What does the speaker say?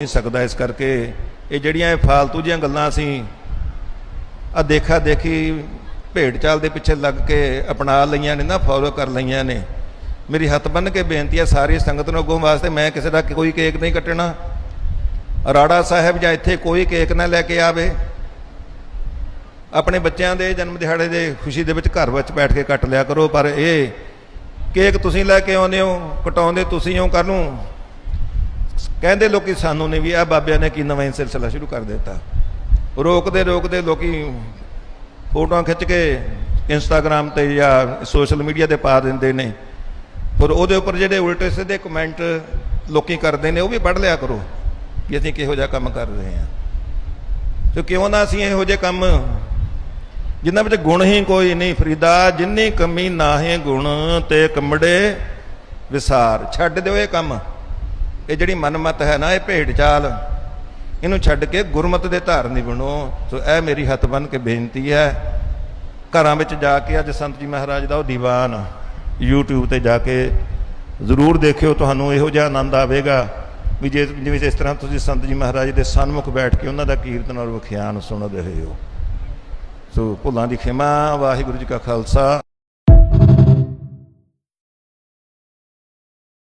ਨਹੀਂ ਸਕਦਾ ਇਸ ਕਰਕੇ ਇਹ ਜਿਹੜੀਆਂ ਇਹ ਫਾਲਤੂ ਜੀਆਂ ਗੱਲਾਂ ਅਸੀਂ ਆ ਦੇਖਾ ਦੇਖੀ ਭੇਡ ਚਾਲ ਦੇ ਪਿੱਛੇ ਲੱਗ ਕੇ ਅਪਣਾ ਲਈਆਂ ਨੇ ਨਾ ਫੋਲੋ ਕਰ ਲਈਆਂ ਨੇ। ਮੇਰੀ ਹੱਥ ਬੰਨ ਕੇ ਬੇਨਤੀ ਹੈ ਸਾਰੀ ਸੰਗਤ ਨੂੰ ਅੱਗੋਂ ਵਾਸਤੇ, ਮੈਂ ਕਿਸੇ ਦਾ ਕੋਈ ਕੇਕ ਨਹੀਂ ਕੱਟਣਾ। ਰਾੜਾ ਸਾਹਿਬ ਜਾਂ ਇੱਥੇ ਕੋਈ ਕੇਕ ਨਾ ਲੈ ਕੇ ਆਵੇ। ਆਪਣੇ ਬੱਚਿਆਂ ਦੇ ਜਨਮ ਦਿਹਾੜੇ ਦੇ ਖੁਸ਼ੀ ਦੇ ਵਿੱਚ ਘਰ ਵਿੱਚ ਬੈਠ ਕੇ ਕੱਟ ਲਿਆ ਕਰੋ, ਪਰ ਇਹ ਕੇਕ ਤੁਸੀਂ ਲੈ ਕੇ ਆਉਂਦੇ ਹੋ, ਕਟਾਉਂਦੇ ਤੁਸੀਂ ਹੋ ਕਰ ਨੂੰ ਕਹਿੰਦੇ ਲੋਕੀ ਸਾਨੂੰ ਨੇ ਵੀ ਆ ਬਾਬਿਆਂ ਨੇ ਕੀ ਨਵਾਂ ਹੀ ਸਿਲਸਿਲਾ ਸ਼ੁਰੂ ਕਰ ਦਿੱਤਾ। ਰੋਕਦੇ ਰੋਕਦੇ ਲੋਕੀ ਫੋਟੋਆਂ ਖਿੱਚ ਕੇ ਇੰਸਟਾਗ੍ਰam ਤੇ ਜਾਂ ਸੋਸ਼ਲ ਮੀਡੀਆ ਤੇ ਪਾ ਦਿੰਦੇ ਨੇ। ਪਰ ਉਹਦੇ ਉੱਪਰ ਜਿਹੜੇ ਉਲਟੇ ਸਿੱਧੇ ਕਮੈਂਟ ਲੋਕੀ ਕਰਦੇ ਨੇ, ਉਹ ਵੀ ਪੜ੍ਹ ਲਿਆ ਕਰੋ ਕਿ ਅਸੀਂ ਕਿਹੋ ਜਿਹਾ ਕੰਮ ਕਰ ਰਹੇ ਹਾਂ। ਤੇ ਕਿਉਂ ਨਾ ਅਸੀਂ ਇਹੋ ਜਿਹੇ ਕੰਮ, ਜਿਨ੍ਹਾਂ ਵਿੱਚ ਗੁਣ ਹੀ ਕੋਈ ਨਹੀਂ ਫਰੀਦਾ, ਜਿੰਨੀ ਕਮੀ ਨਾ ਨਾਹੇ ਗੁਣ ਤੇ ਕਮੜੇ ਵਿਸਾਰ। ਛੱਡ ਦਿਓ ਇਹ ਕੰਮ। ਇਹ ਜਿਹੜੀ ਮਨਮਤ ਹੈ ਨਾ, ਇਹ ਭੇਡ ਚਾਲ। ਇਹਨੂੰ ਛੱਡ ਕੇ ਗੁਰਮਤ ਦੇ ਧਾਰਨੀ ਬਣੋ। ਸੋ ਇਹ ਮੇਰੀ ਹੱਥ ਬੰਨ ਕੇ ਬੇਨਤੀ ਹੈ। ਘਰਾਂ ਵਿੱਚ ਜਾ ਕੇ ਅੱਜ ਸੰਤ ਜੀ ਮਹਾਰਾਜ ਦਾ ਉਹ ਦੀਵਾਨ YouTube ਤੇ ਜਾ ਕੇ ਜ਼ਰੂਰ ਦੇਖਿਓ, ਤੁਹਾਨੂੰ ਇਹੋ ਜਿਹਾ ਆਨੰਦ ਆਵੇਗਾ ਵੀ ਜੇ ਜਿਵੇਂ ਇਸ ਤਰ੍ਹਾਂ ਤੁਸੀਂ ਸੰਤ ਜੀ ਮਹਾਰਾਜ ਦੇ ਸਨਮੁਖ ਬੈਠ ਕੇ ਉਹਨਾਂ ਦਾ ਕੀਰਤਨ ਔਰ ਵਿਖਿਆਨ ਸੁਣ ਰਹੇ ਹੋ। ਸੋ ਭੁੱਲਾਂ ਦੀ ਖਿਮਾ, ਵਾਹਿਗੁਰੂ ਜੀ ਕਾ ਖਾਲਸਾ।